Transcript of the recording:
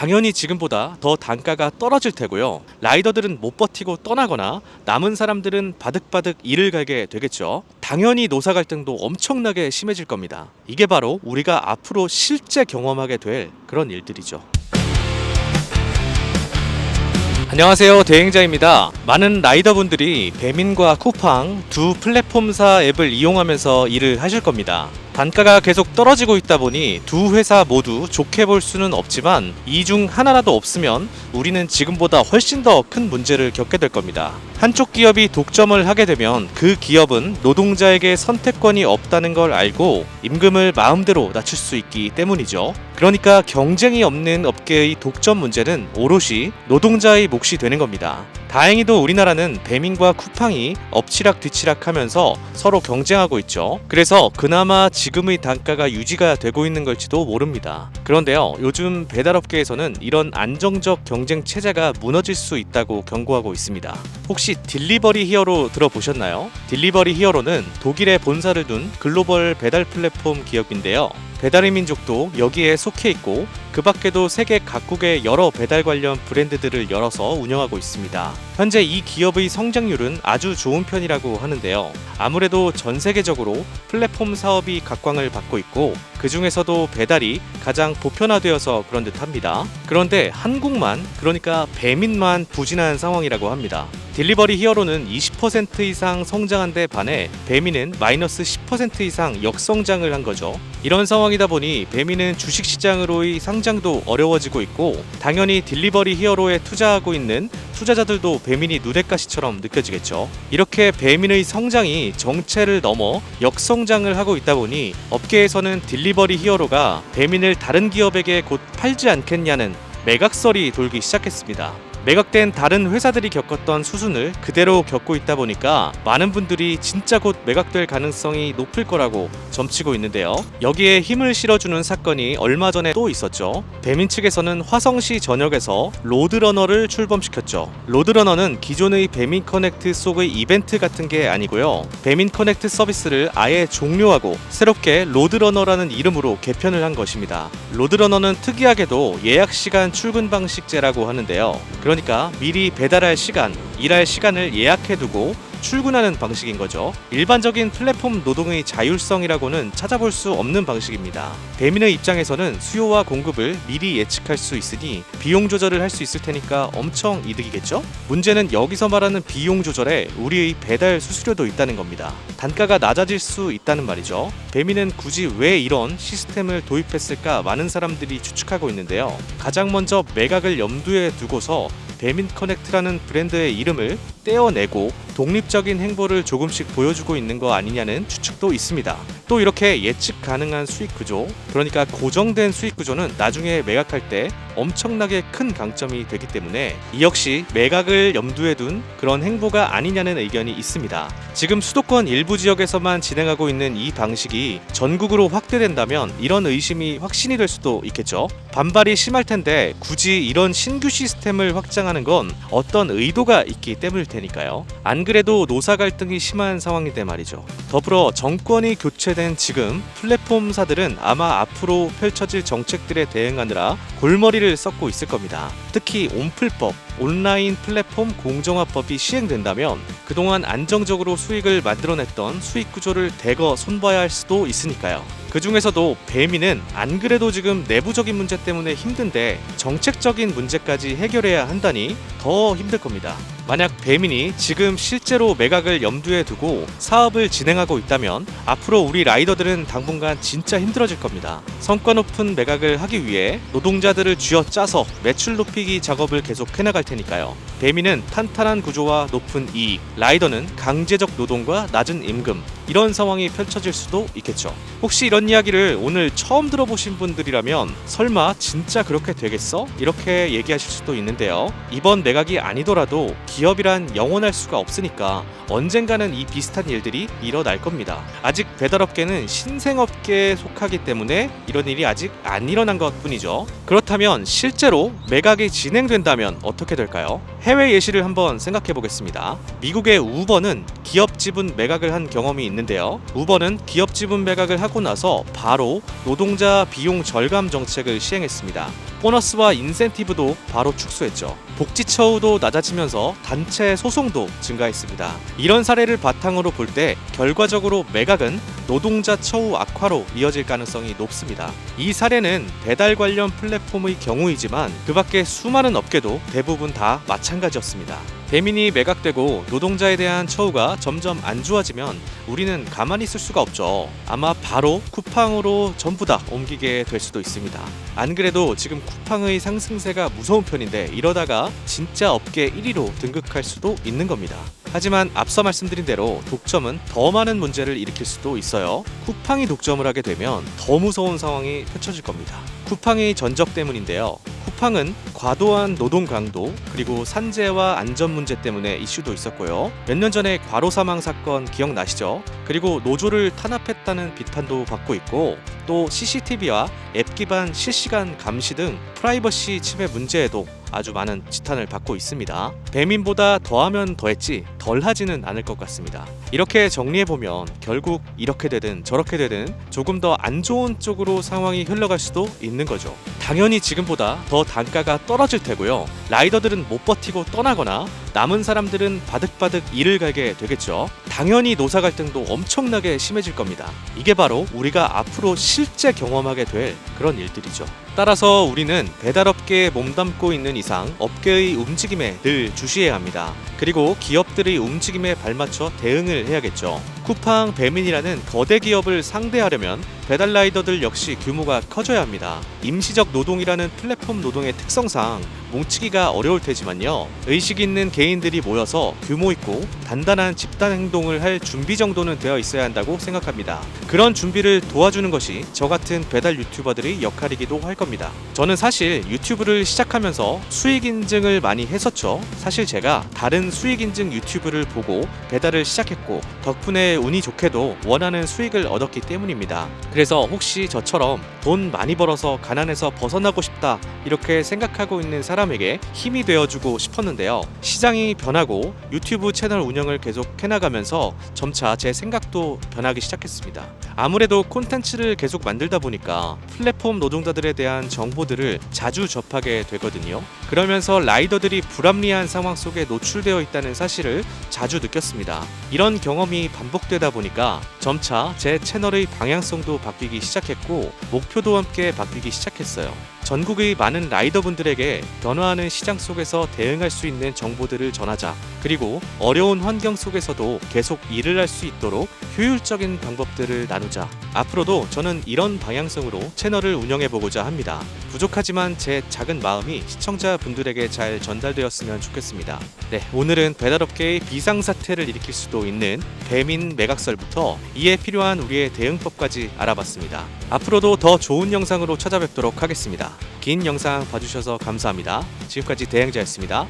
당연히 지금보다 더 단가가 떨어질 테고요. 라이더들은 못 버티고 떠나거나 남은 사람들은 바득바득 일을 가게 되겠죠. 당연히 노사 갈등도 엄청나게 심해질 겁니다. 이게 바로 우리가 앞으로 실제 경험하게 될 그런 일들이죠. 안녕하세요 대행자입니다 많은 라이더분들이 배민과 쿠팡 두 플랫폼사 앱을 이용하면서 일을 하실 겁니다 단가가 계속 떨어지고 있다 보니 두 회사 모두 좋게 볼 수는 없지만 이 중 하나라도 없으면 우리는 지금보다 훨씬 더 큰 문제를 겪게 될 겁니다 한쪽 기업이 독점을 하게 되면 그 기업은 노동자에게 선택권이 없다는 걸 알고 임금을 마음대로 낮출 수 있기 때문이죠. 그러니까 경쟁이 없는 업계의 독점 문제는 오롯이 노동자의 몫이 되는 겁니다. 다행히도 우리나라는 배민과 쿠팡이 엎치락 뒤치락 하면서 서로 경쟁하고 있죠. 그래서 그나마 지금의 단가가 유지가 되고 있는 걸지도 모릅니다. 그런데요, 요즘 배달업계에서는 이런 안정적 경쟁 체제가 무너질 수 있다고 경고하고 있습니다. 혹시 딜리버리 히어로 들어보셨나요? 딜리버리 히어로는 독일에 본사를 둔 글로벌 배달 플랫폼 기업인데요. 배달의 민족도 여기에 속해 있고 그 밖에도 세계 각국의 여러 배달 관련 브랜드들을 열어서 운영하고 있습니다. 현재 이 기업의 성장률은 아주 좋은 편이라고 하는데요. 아무래도 전 세계적으로 플랫폼 사업이 각광을 받고 있고 그 중에서도 배달이 가장 보편화되어서 그런 듯 합니다. 그런데 한국만 그러니까 배민만 부진한 상황이라고 합니다. 딜리버리 히어로는 20% 이상 성장한 데 반해 배민은 마이너스 10% 이상 역성장을 한 거죠. 이런 상황이다 보니 배민은 주식시장으로의 상장도 어려워지고 있고 당연히 딜리버리 히어로에 투자하고 있는 투자자들도 배민이 누대가시처럼 느껴지겠죠. 이렇게 배민의 성장이 정체를 넘어 역성장을 하고 있다 보니 업계에서는 딜리 버리 히어로가 배민을 다른 기업에게 곧 팔지 않겠냐는 매각설이 돌기 시작했습니다. 매각된 다른 회사들이 겪었던 수순을 그대로 겪고 있다 보니까 많은 분들이 진짜 곧 매각될 가능성이 높을 거라고 점치고 있는데요. 여기에 힘을 실어주는 사건이 얼마 전에 또 있었죠. 배민 측에서는 화성시 전역에서 로드러너를 출범시켰죠. 로드러너는 기존의 배민 커넥트 속의 이벤트 같은 게 아니고요. 배민 커넥트 서비스를 아예 종료하고 새롭게 로드러너라는 이름으로 개편을 한 것입니다. 로드러너는 특이하게도 예약 시간 출근 방식제라고 하는데요. 그러니까 미리 배달할 시간, 일할 시간을 예약해두고 출근하는 방식인 거죠. 일반적인 플랫폼 노동의 자율성이라고는 찾아볼 수 없는 방식입니다. 배민의 입장에서는 수요와 공급을 미리 예측할 수 있으니 비용 조절을 할 수 있을 테니까 엄청 이득이겠죠? 문제는 여기서 말하는 비용 조절에 우리의 배달 수수료도 있다는 겁니다. 단가가 낮아질 수 있다는 말이죠. 배민은 굳이 왜 이런 시스템을 도입했을까 많은 사람들이 추측하고 있는데요. 가장 먼저 매각을 염두에 두고서 배민 커넥트라는 브랜드의 이름을 떼어내고 독립적인 행보를 조금씩 보여주고 있는 거 아니냐는 추측도 있습니다. 또 이렇게 예측 가능한 수익 구조, 그러니까 고정된 수익 구조는 나중에 매각할 때 엄청나게 큰 강점이 되기 때문에 이 역시 매각을 염두에 둔 그런 행보가 아니냐는 의견이 있습니다. 지금 수도권 일부 지역에서만 진행하고 있는 이 방식이 전국으로 확대된다면 이런 의심이 확신이 될 수도 있겠죠. 반발이 심할 텐데 굳이 이런 신규 시스템을 확장하는 건 어떤 의도가 있기 때문일 테니까요. 안 그래도 노사 갈등이 심한 상황인데 말이죠. 더불어 정권이 교체된 지금 플랫폼사들은 아마 앞으로 펼쳐질 정책들에 대응하느라 골머리를 썩고 있을 겁니다. 특히 온플법, 온라인 플랫폼 공정화법이 시행된다면 그동안 안정적으로 수익을 만들어냈던 수익 구조를 대거 손봐야 할 수도 있으니까요. 그 중에서도 배민은 안 그래도 지금 내부적인 문제 때문에 힘든데 정책적인 문제까지 해결해야 한다니 더 힘들 겁니다. 만약 배민이 지금 실제로 매각을 염두에 두고 사업을 진행하고 있다면 앞으로 우리 라이더들은 당분간 진짜 힘들어질 겁니다. 성과 높은 매각을 하기 위해 노동자들을 쥐어 짜서 매출 높이기 작업을 계속 해나갈 테니까요. 배민은 탄탄한 구조와 높은 이익, 라이더는 강제적 노동과 낮은 임금, 이런 상황이 펼쳐질 수도 있겠죠. 혹시 이런 이야기를 오늘 처음 들어보신 분들이라면 설마 진짜 그렇게 되겠어? 이렇게 얘기하실 수도 있는데요. 이번 매각이 아니더라도 기업이란 영원할 수가 없으니까 언젠가는 이 비슷한 일들이 일어날 겁니다. 아직 배달업계는 신생업계에 속하기 때문에 이런 일이 아직 안 일어난 것 뿐이죠. 그렇다면 실제로 매각이 진행된다면 어떻게 될까요? 해외 예시를 한번 생각해 보겠습니다. 미국의 우버는 기업 지분 매각을 한 경험이 있는데요. 우버는 기업 지분 매각을 하고 나서 바로 노동자 비용 절감 정책을 시행했습니다. 보너스와 인센티브도 바로 축소했죠. 복지 처우도 낮아지면서 단체 소송도 증가했습니다. 이런 사례를 바탕으로 볼 때 결과적으로 매각은 노동자 처우 악화로 이어질 가능성이 높습니다. 이 사례는 배달 관련 플랫폼의 경우이지만 그 밖에 수많은 업계도 대부분 다 마찬가지였습니다. 배민이 매각되고 노동자에 대한 처우가 점점 안 좋아지면 우리는 가만히 있을 수가 없죠. 아마 바로 쿠팡으로 전부 다 옮기게 될 수도 있습니다. 안 그래도 지금 쿠팡의 상승세가 무서운 편인데 이러다가 진짜 업계 1위로 등극할 수도 있는 겁니다. 하지만 앞서 말씀드린 대로 독점은 더 많은 문제를 일으킬 수도 있어요. 쿠팡이 독점을 하게 되면 더 무서운 상황이 펼쳐질 겁니다. 쿠팡의 전적 때문인데요. 쿠팡은 과도한 노동 강도 그리고 산재와 안전 문제 때문에 이슈도 있었고요. 몇 년 전에 과로 사망 사건 기억나시죠? 그리고 노조를 탄압했다는 비판도 받고 있고 또 CCTV와 앱 기반 실시간 감시 등 프라이버시 침해 문제에도 아주 많은 지탄을 받고 있습니다. 배민보다 더하면 더했지 덜 하지는 않을 것 같습니다. 이렇게 정리해 보면 결국 이렇게 되든 저렇게 되든 조금 더 안 좋은 쪽으로 상황이 흘러갈 수도 있는 거죠. 당연히 지금보다 더 단가가 떨어질 테고요. 라이더들은 못 버티고 떠나거나 남은 사람들은 바득바득 일을 가게 되겠죠. 당연히 노사 갈등도 엄청나게 심해질 겁니다. 이게 바로 우리가 앞으로 실제 경험하게 될 그런 일들이죠. 따라서 우리는 배달업계에 몸담고 있는 이상 업계의 움직임에 늘 주시해야 합니다. 그리고 기업들의 움직임에 발맞춰 대응을 해야겠죠. 쿠팡, 배민이라는 거대 기업을 상대하려면 배달 라이더들 역시 규모가 커져야 합니다. 임시적 노동이라는 플랫폼 노동의 특성상 뭉치기가 어려울 테지만요. 의식 있는 개인들이 모여서 규모 있고 단단한 집단 행동을 할 준비 정도는 되어 있어야 한다고 생각합니다. 그런 준비를 도와주는 것이 저 같은 배달 유튜버들의 역할이기도 할 겁니다. 저는 사실 유튜브를 시작하면서 수익 인증을 많이 했었죠. 사실 제가 다른 수익 인증 유튜브를 보고 배달을 시작했고 덕분에 운이 좋게도 원하는 수익을 얻었기 때문입니다. 그래서 혹시 저처럼 돈 많이 벌어서 가난에서 벗어나고 싶다 이렇게 생각하고 있는 사람에게 힘이 되어주고 싶었는데요. 시 장이 변하고 유튜브 채널 운영을 계속 해나가면서 점차 제 생각도 변하기 시작했습니다. 아무래도 콘텐츠를 계속 만들다 보니까 플랫폼 노동자들에 대한 정보들을 자주 접하게 되거든요. 그러면서 라이더들이 불합리한 상황 속에 노출되어 있다는 사실을 자주 느꼈습니다. 이런 경험이 반복되다 보니까 점차 제 채널의 방향성도 바뀌기 시작했고 목표도 함께 바뀌기 시작했어요. 전국의 많은 라이더분들에게 변화하는 시장 속에서 대응할 수 있는 정보들을 전하자. 그리고 어려운 환경 속에서도 계속 일을 할 수 있도록 효율적인 방법들을 나누자. 앞으로도 저는 이런 방향성으로 채널을 운영해 보고자 합니다. 부족하지만 제 작은 마음이 시청자분들에게 잘 전달되었으면 좋겠습니다. 네, 오늘은 배달업계의 비상사태를 일으킬 수도 있는 배민 매각설부터 이에 필요한 우리의 대응법까지 알아봤습니다. 앞으로도 더 좋은 영상으로 찾아뵙도록 하겠습니다. 긴 영상 봐주셔서 감사합니다. 지금까지 대행자였습니다.